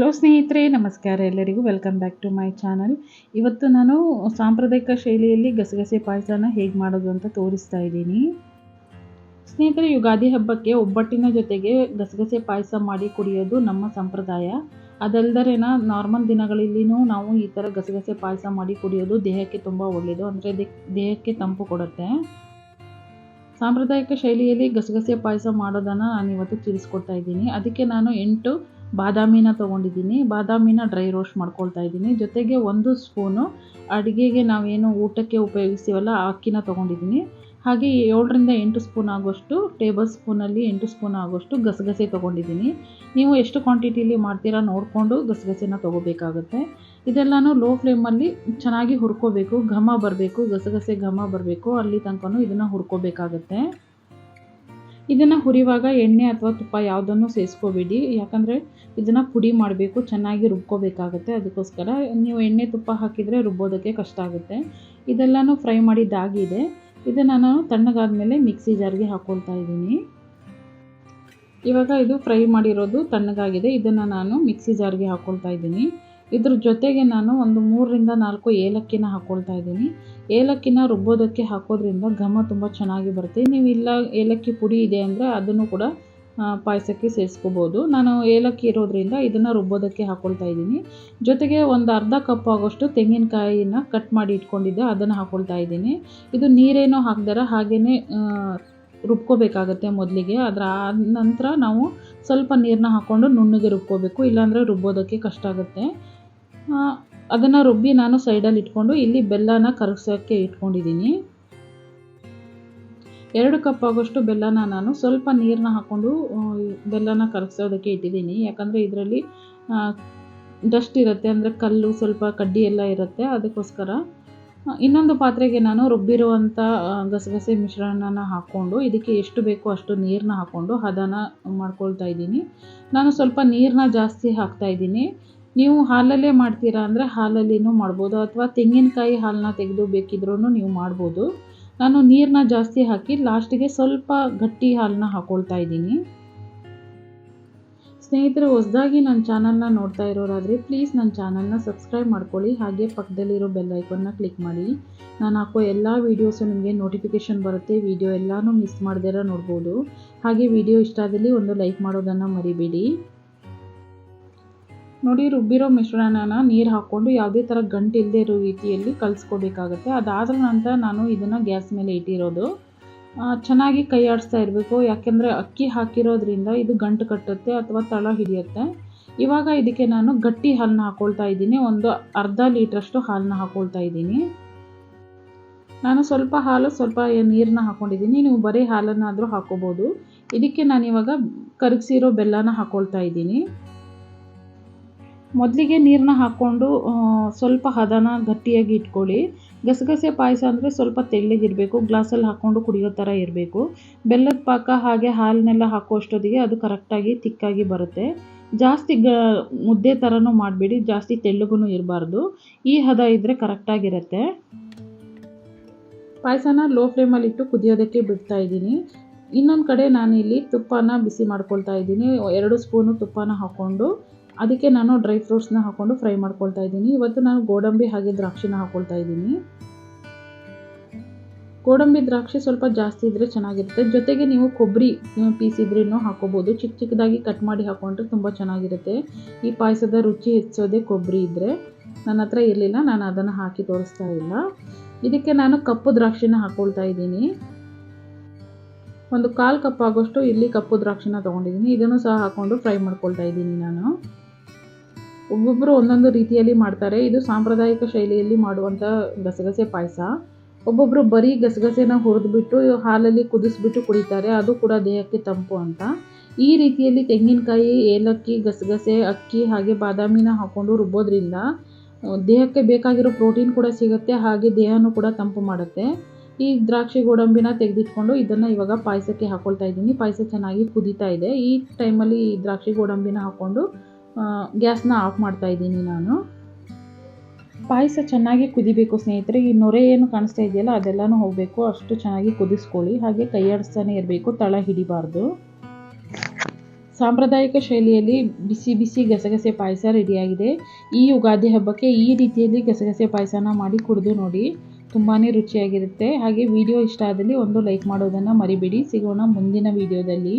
Hello ಸ್ನೇಹಿತರೆ, ನಮಸ್ಕಾರ ಎಲ್ಲರಿಗೂ. Welcome back to my channel ಇವತ್ತು ನಾನು ಸಾಂಪ್ರದಾಯಿಕ ಶೈಲಿಯಲ್ಲಿ ಗಸಗಸೆ ಪಾಯಸನ ಹೇಗೆ ಮಾಡೋದು ಅಂತ ತೋರಿಸ್ತಾ ಇದ್ದೀನಿ. ಸ್ನೇಹಿತರೆ, ಯುಗಾದಿ ಹಬ್ಬಕ್ಕೆ ಒಬ್ಬಟ್ಟಿನ ಜೊತೆಗೆ ಗಸಗಸೆ ಪಾಯಸ ಮಾಡಿ ಕುಡಿಯೋದು ನಮ್ಮ ಸಂಪ್ರದಾಯ. ಅದಲ್ದರೇನ ನಾರ್ಮಲ್ ದಿನಗಳಲ್ಲಿನೂ ನಾವು ಈ ಥರ ಗಸಗಸೆ ಪಾಯಸ ಮಾಡಿ ಕುಡಿಯೋದು ದೇಹಕ್ಕೆ ತುಂಬ ಒಳ್ಳೆಯದು ಅಂದರೆ ದೇಹಕ್ಕೆ ತಂಪು ಕೊಡುತ್ತೆ. ಸಾಂಪ್ರದಾಯಿಕ ಶೈಲಿಯಲ್ಲಿ ಗಸಗಸೆ ಪಾಯಸ ಮಾಡೋದನ್ನು ನಾನು ಇವತ್ತು ತಿಳಿಸ್ಕೊಡ್ತಾ ಇದ್ದೀನಿ. ಅದಕ್ಕೆ ನಾನು ಎಂಟು ಬಾದಾಮಿನ ತೊಗೊಂಡಿದ್ದೀನಿ. ಬಾದಾಮಿನ ಡ್ರೈ ರೋಸ್ಟ್ ಮಾಡ್ಕೊಳ್ತಾ ಇದ್ದೀನಿ. ಜೊತೆಗೆ ಒಂದು ಸ್ಪೂನು ಅಡುಗೆಗೆ ನಾವೇನು ಊಟಕ್ಕೆ ಉಪಯೋಗಿಸ್ತೀವಲ್ಲ ಆ ಅಕ್ಕಿನ ತೊಗೊಂಡಿದ್ದೀನಿ. ಹಾಗೆ ಏಳರಿಂದ ಎಂಟು ಸ್ಪೂನ್ ಆಗೋಷ್ಟು ಟೇಬಲ್ ಸ್ಪೂನಲ್ಲಿ ಎಂಟು ಸ್ಪೂನ್ ಆಗೋಷ್ಟು ಗಸಗಸೆ ತೊಗೊಂಡಿದ್ದೀನಿ. ನೀವು ಎಷ್ಟು ಕ್ವಾಂಟಿಟಿಲಿ ಮಾಡ್ತೀರಾ ನೋಡಿಕೊಂಡು ಗಸಗಸೆನ ತೊಗೋಬೇಕಾಗುತ್ತೆ. ಇದೆಲ್ಲನೂ ಲೋ ಫ್ಲೇಮಲ್ಲಿ ಚೆನ್ನಾಗಿ ಹುರ್ಕೋಬೇಕು. ಘಮ ಬರಬೇಕು. ಗಸಗಸೆ ಘಮ ಬರಬೇಕು. ಅಲ್ಲಿ ತನಕ ಇದನ್ನು ಹುರ್ಕೋಬೇಕಾಗತ್ತೆ. ಇದನ್ನು ಹುರಿಯುವಾಗ ಎಣ್ಣೆ ಅಥವಾ ತುಪ್ಪ ಯಾವುದನ್ನು ಸೇರಿಸ್ಕೋಬೇಡಿ ಯಾಕಂದರೆ ಇದನ್ನು ಪುಡಿ ಮಾಡಬೇಕು, ಚೆನ್ನಾಗಿ ರುಬ್ಕೋಬೇಕಾಗುತ್ತೆ. ಅದಕ್ಕೋಸ್ಕರ ನೀವು ಎಣ್ಣೆ ತುಪ್ಪ ಹಾಕಿದರೆ ರುಬ್ಬೋದಕ್ಕೆ ಕಷ್ಟ ಆಗುತ್ತೆ. ಇದೆಲ್ಲನೂ ಫ್ರೈ ಮಾಡಿದ್ದಾಗಿದೆ ಇದನ್ನು ನಾನು ತಣ್ಣಗಾದ್ಮೇಲೆ ಮಿಕ್ಸಿ ಜಾರ್ಗೆ ಹಾಕ್ಕೊಳ್ತಾ ಇದ್ದೀನಿ. ಇವಾಗ ಇದು ಫ್ರೈ ಮಾಡಿರೋದು ತಣ್ಣಗಾಗಿದೆ. ಇದನ್ನು ನಾನು ಮಿಕ್ಸಿ ಜಾರ್ಗೆ ಹಾಕ್ಕೊಳ್ತಾ ಇದ್ದೀನಿ. ಇದ್ರ ಜೊತೆಗೆ ನಾನು ಒಂದು ಮೂರರಿಂದ ನಾಲ್ಕು ಏಲಕ್ಕಿನ ಹಾಕ್ಕೊಳ್ತಾ ಇದ್ದೀನಿ. ಏಲಕ್ಕಿನ ರುಬ್ಬೋದಕ್ಕೆ ಹಾಕೋದ್ರಿಂದ ಘಮ ತುಂಬ ಚೆನ್ನಾಗಿ ಬರುತ್ತೆ. ನೀವು ಇಲ್ಲ ಏಲಕ್ಕಿ ಪುಡಿ ಇದೆ ಅಂದರೆ ಅದನ್ನು ಕೂಡ ಪಾಯಸಕ್ಕೆ ಸೇರಿಸ್ಕೋಬೋದು. ನಾನು ಏಲಕ್ಕಿ ಇರೋದ್ರಿಂದ ಇದನ್ನು ರುಬ್ಬೋದಕ್ಕೆ ಹಾಕ್ಕೊಳ್ತಾ ಇದ್ದೀನಿ. ಜೊತೆಗೆ ಒಂದು ಅರ್ಧ ಕಪ್ ಆಗೋಷ್ಟು ತೆಂಗಿನಕಾಯಿನ ಕಟ್ ಮಾಡಿ ಇಟ್ಕೊಂಡಿದ್ದೆ, ಅದನ್ನು ಹಾಕ್ಕೊಳ್ತಾ ಇದ್ದೀನಿ. ಇದು ನೀರೇನೋ ಹಾಕ್ದಾರ ಹಾಗೆಯೇ ರುಬ್ಕೋಬೇಕಾಗತ್ತೆ ಮೊದಲಿಗೆ. ಅದರ ನಂತರ ನಾವು ಸ್ವಲ್ಪ ನೀರನ್ನ ಹಾಕ್ಕೊಂಡು ನುಣ್ಣಗೆ ರುಬ್ಕೋಬೇಕು, ಇಲ್ಲಾಂದರೆ ರುಬ್ಬೋದಕ್ಕೆ ಕಷ್ಟ ಆಗುತ್ತೆ. ಅದನ್ನು ರುಬ್ಬಿ ನಾನು ಸೈಡಲ್ಲಿ ಇಟ್ಕೊಂಡು ಇಲ್ಲಿ ಬೆಲ್ಲನ ಕರಗಿಸೋಕ್ಕೆ ಇಟ್ಕೊಂಡಿದ್ದೀನಿ ಎರಡು ಕಪ್ ಆಗೋಷ್ಟು ಬೆಲ್ಲನ ನಾನು ಸ್ವಲ್ಪ ನೀರನ್ನ ಹಾಕ್ಕೊಂಡು ಬೆಲ್ಲನ ಕರಗಿಸೋದಕ್ಕೆ ಇಟ್ಟಿದ್ದೀನಿ ಯಾಕಂದರೆ ಇದರಲ್ಲಿ ಡಸ್ಟ್ ಇರುತ್ತೆ, ಅಂದರೆ ಕಲ್ಲು ಸ್ವಲ್ಪ ಕಡ್ಡಿ ಎಲ್ಲ ಇರುತ್ತೆ, ಅದಕ್ಕೋಸ್ಕರ. ಇನ್ನೊಂದು ಪಾತ್ರೆಗೆ ನಾನು ರುಬ್ಬಿರುವಂಥ ಗಸಗಸೆ ಮಿಶ್ರಣನ ಹಾಕ್ಕೊಂಡು ಇದಕ್ಕೆ ಎಷ್ಟು ಬೇಕೋ ಅಷ್ಟು ನೀರನ್ನ ಹಾಕ್ಕೊಂಡು ಹದನ ಮಾಡ್ಕೊಳ್ತಾ ಇದ್ದೀನಿ. ನಾನು ಸ್ವಲ್ಪ ನೀರನ್ನ ಜಾಸ್ತಿ ಹಾಕ್ತಾ ಇದ್ದೀನಿ. ನೀವು ಹಾಲಲ್ಲೇ ಮಾಡ್ತೀರಾ ಅಂದರೆ ಹಾಲಲ್ಲಿನೂ ಮಾಡ್ಬೋದು. ಅಥವಾ ತೆಂಗಿನಕಾಯಿ ಹಾಲನ್ನ ತೆಗೆದು ಬೇಕಿದ್ರೂ ನೀವು ಮಾಡ್ಬೋದು. ನಾನು ನೀರನ್ನ ಜಾಸ್ತಿ ಹಾಕಿ ಲಾಸ್ಟಿಗೆ ಸ್ವಲ್ಪ ಗಟ್ಟಿ ಹಾಲನ್ನ ಹಾಕ್ಕೊಳ್ತಾ ಇದ್ದೀನಿ. ಸ್ನೇಹಿತರೆ, ಹೊಸದಾಗಿ ನನ್ನ ಚಾನಲ್ನ ನೋಡ್ತಾ ಇರೋರಾದರೆ ಪ್ಲೀಸ್ ನನ್ನ ಚಾನಲ್ನ ಸಬ್ಸ್ಕ್ರೈಬ್ ಮಾಡ್ಕೊಳ್ಳಿ. ಹಾಗೆ ಪಕ್ಕದಲ್ಲಿರೋ ಬೆಲ್ ಐಕನ್ನ ಕ್ಲಿಕ್ ಮಾಡಿ. ನಾನು ಹಾಕೋ ಎಲ್ಲ ವೀಡಿಯೋಸು ನಿಮಗೆ ನೋಟಿಫಿಕೇಷನ್ ಬರುತ್ತೆ. ವಿಡಿಯೋ ಎಲ್ಲನೂ ಮಿಸ್ ಮಾಡ್ದಿರ ನೋಡ್ಬೋದು. ಹಾಗೆ ವಿಡಿಯೋ ಇಷ್ಟ ಆದಲ್ಲಿ ಒಂದು ಲೈಕ್ ಮಾಡೋದನ್ನು ಮರಿಬೇಡಿ. ನೋಡಿ, ರುಬ್ಬಿರೋ ಮಿಶ್ರಣನ ನೀರು ಹಾಕ್ಕೊಂಡು ಯಾವುದೇ ಥರ ಗಂಟು ಇಲ್ಲದೆ ಇರೋ ರೀತಿಯಲ್ಲಿ ಕಲಿಸ್ಕೋಬೇಕಾಗತ್ತೆ. ಅದಾದ ನಂತರ ನಾನು ಇದನ್ನು ಗ್ಯಾಸ್ ಮೇಲೆ ಇಟ್ಟಿರೋದು. ಚೆನ್ನಾಗಿ ಕೈ ಆಡಿಸ್ತಾ ಇರಬೇಕು. ಯಾಕೆಂದರೆ ಅಕ್ಕಿ ಹಾಕಿರೋದ್ರಿಂದ ಇದು ಗಂಟು ಕಟ್ಟುತ್ತೆ ಅಥವಾ ತಳ ಹಿಡಿಯುತ್ತೆ. ಇವಾಗ ಇದಕ್ಕೆ ನಾನು ಗಟ್ಟಿ ಹಾಲನ್ನ ಹಾಕ್ಕೊಳ್ತಾ ಇದ್ದೀನಿ. ಒಂದು ಅರ್ಧ ಲೀಟ್ರಷ್ಟು ಹಾಲನ್ನ ಹಾಕ್ಕೊಳ್ತಾ ಇದ್ದೀನಿ. ನಾನು ಸ್ವಲ್ಪ ಹಾಲು, ಸ್ವಲ್ಪ ನೀರನ್ನ ಹಾಕ್ಕೊಂಡಿದ್ದೀನಿ ನೀವು ಬರೀ ಹಾಲನ್ನಾದರೂ ಹಾಕ್ಕೋಬೋದು ಇದಕ್ಕೆ ನಾನು ಇವಾಗ ಕರಗಿಸಿರೋ ಬೆಲ್ಲನ ಹಾಕ್ಕೊಳ್ತಾ ಇದ್ದೀನಿ. ಮೊದಲಿಗೆ ನೀರನ್ನ ಹಾಕ್ಕೊಂಡು ಸ್ವಲ್ಪ ಹದನ ಗಟ್ಟಿಯಾಗಿ ಇಟ್ಕೊಳ್ಳಿ. ಗಸಗಸೆ ಪಾಯಸ ಅಂದರೆ ಸ್ವಲ್ಪ ತೆಳ್ಳಗಿರಬೇಕು ಗ್ಲಾಸಲ್ಲಿ ಹಾಕ್ಕೊಂಡು ಕುಡಿಯೋ ಥರ ಇರಬೇಕು. ಬೆಲ್ಲದ ಪಾಕ ಹಾಗೆ ಹಾಲನ್ನೆಲ್ಲ ಹಾಕೋ ಅಷ್ಟೊತ್ತಿಗೆ ಅದು ಕರೆಕ್ಟಾಗಿ ತಿಕ್ಕಾಗಿ ಬರುತ್ತೆ. ಜಾಸ್ತಿ ಗ, ಮುದ್ದೆ ಥರನೂ ಮಾಡಬೇಡಿ, ಜಾಸ್ತಿ ತೆಳ್ಳಗೂ ಇರಬಾರ್ದು. ಈ ಹದ ಇದ್ದರೆ ಕರೆಕ್ಟಾಗಿರುತ್ತೆ. ಪಾಯಸನ ಲೋ ಫ್ಲೇಮಲ್ಲಿ ಇಟ್ಟು ಕುದಿಯೋದಕ್ಕೆ ಬಿಡ್ತಾ ಇದ್ದೀನಿ. ಇನ್ನೊಂದು ಕಡೆ ನಾನು ಇಲ್ಲಿ ತುಪ್ಪನ ಬಿಸಿ ಮಾಡ್ಕೊಳ್ತಾ ಇದ್ದೀನಿ. ಎರಡು ಸ್ಪೂನು ತುಪ್ಪನ ಹಾಕ್ಕೊಂಡು ಅದಕ್ಕೆ ನಾನು ಡ್ರೈ ಫ್ರೂಟ್ಸ್ನ ಹಾಕ್ಕೊಂಡು ಫ್ರೈ ಮಾಡ್ಕೊಳ್ತಾ ಇದ್ದೀನಿ. ಇವತ್ತು ನಾನು ಗೋಡಂಬಿ ಹಾಗೆ ದ್ರಾಕ್ಷಿನ ಹಾಕ್ಕೊಳ್ತಾ ಇದ್ದೀನಿ. ಗೋಡಂಬಿ ದ್ರಾಕ್ಷಿ ಸ್ವಲ್ಪ ಜಾಸ್ತಿ ಇದ್ದರೆ ಚೆನ್ನಾಗಿರುತ್ತೆ. ಜೊತೆಗೆ ನೀವು ಕೊಬ್ಬರಿ ಪೀಸ್ ಇದ್ರೂ ಹಾಕೋಬೋದು. ಚಿಕ್ಕ ಚಿಕ್ಕದಾಗಿ ಕಟ್ ಮಾಡಿ ಹಾಕ್ಕೊಂಡ್ರೆ ತುಂಬ ಚೆನ್ನಾಗಿರುತ್ತೆ. ಈ ಪಾಯಸದ ರುಚಿ ಹೆಚ್ಚೋದೇ ಕೊಬ್ಬರಿ ಇದ್ದರೆ ನನ್ನ ಹತ್ರ ಇರಲಿಲ್ಲ, ನಾನು ಅದನ್ನು ಹಾಕಿ ತೋರಿಸ್ತಾ ಇಲ್ಲ. ಇದಕ್ಕೆ ನಾನು ಕಪ್ಪು ದ್ರಾಕ್ಷಿನ ಹಾಕ್ಕೊಳ್ತಾ ಇದ್ದೀನಿ. ಒಂದು ಕಾಲು ಕಪ್ ಆಗೋಷ್ಟು ಇಲ್ಲಿ ಕಪ್ಪು ದ್ರಾಕ್ಷಿನ ತೊಗೊಂಡಿದ್ದೀನಿ. ಇದನ್ನು ಸಹ ಹಾಕ್ಕೊಂಡು ಫ್ರೈ ಮಾಡ್ಕೊಳ್ತಾ ಇದ್ದೀನಿ ನಾನು. ಒಬ್ಬೊಬ್ಬರು ಒಂದೊಂದು ರೀತಿಯಲ್ಲಿ ಮಾಡ್ತಾರೆ. ಇದು ಸಾಂಪ್ರದಾಯಿಕ ಶೈಲಿಯಲ್ಲಿ ಮಾಡುವಂಥ ಗಸಗಸೆ ಪಾಯಸ. ಒಬ್ಬೊಬ್ಬರು ಬರೀ ಗಸಗಸೆನ ಹುರಿದ್ಬಿಟ್ಟು ಹಾಲಲ್ಲಿ ಕುದಿಸ್ಬಿಟ್ಟು ಕುಡಿತಾರೆ. ಅದು ಕೂಡ ದೇಹಕ್ಕೆ ತಂಪು ಅಂತ. ಈ ರೀತಿಯಲ್ಲಿ ತೆಂಗಿನಕಾಯಿ, ಏಲಕ್ಕಿ, ಗಸಗಸೆ, ಅಕ್ಕಿ ಹಾಗೆ ಬಾದಾಮಿನ ಹಾಕ್ಕೊಂಡು ರುಬ್ಬೋದ್ರಿಂದ ದೇಹಕ್ಕೆ ಬೇಕಾಗಿರೋ ಪ್ರೋಟೀನ್ ಕೂಡ ಸಿಗುತ್ತೆ. ಹಾಗೆ ದೇಹನೂ ಕೂಡ ತಂಪು ಮಾಡುತ್ತೆ. ಈ ದ್ರಾಕ್ಷಿ ಗೋಡಂಬಿನ ತೆಗೆದಿಟ್ಕೊಂಡು ಇದನ್ನು ಇವಾಗ ಪಾಯಸಕ್ಕೆ ಹಾಕ್ಕೊಳ್ತಾ ಇದ್ದೀನಿ. ಪಾಯಸ ಚೆನ್ನಾಗಿ ಕುದೀತಾ ಇದೆ. ಈ ಟೈಮಲ್ಲಿ ಈ ದ್ರಾಕ್ಷಿ ಗೋಡಂಬಿನ ಹಾಕ್ಕೊಂಡು ಗ್ಯಾಸ್ನ ಆಫ್ ಮಾಡ್ತಾ ಇದ್ದೀನಿ ನಾನು. ಪಾಯಸ ಚೆನ್ನಾಗಿ ಕುದಿಬೇಕು ಸ್ನೇಹಿತರೆ, ಈ ನೊರೆ ಏನು ಕಾಣಿಸ್ತಾ ಇದೆಯಲ್ಲ, ಅದೆಲ್ಲನೂ ಹೋಗಬೇಕು. ಅಷ್ಟು ಚೆನ್ನಾಗಿ ಕುದಿಸ್ಕೊಳ್ಳಿ. ಹಾಗೆ ಕೈ ಆಡಿಸ್ತಾನೆ ಇರಬೇಕು, ತಳ ಹಿಡಿಬಾರ್ದು. ಸಾಂಪ್ರದಾಯಿಕ ಶೈಲಿಯಲ್ಲಿ ಬಿಸಿ ಬಿಸಿ ಗಸಗಸೆ ಪಾಯಸ ರೆಡಿಯಾಗಿದೆ. ಈ ಯುಗಾದಿ ಹಬ್ಬಕ್ಕೆ ಈ ರೀತಿಯಲ್ಲಿ ಗಸಗಸೆ ಪಾಯಸನ ಮಾಡಿ ಕುಡಿದು ನೋಡಿ ತುಂಬಾ ರುಚಿಯಾಗಿರುತ್ತೆ. ಹಾಗೆ ವಿಡಿಯೋ ಇಷ್ಟ ಆದಲ್ಲಿ ಒಂದು ಲೈಕ್ ಮಾಡೋದನ್ನು ಮರಿಬೇಡಿ. ಸಿಗೋಣ ಮುಂದಿನ ವಿಡಿಯೋದಲ್ಲಿ.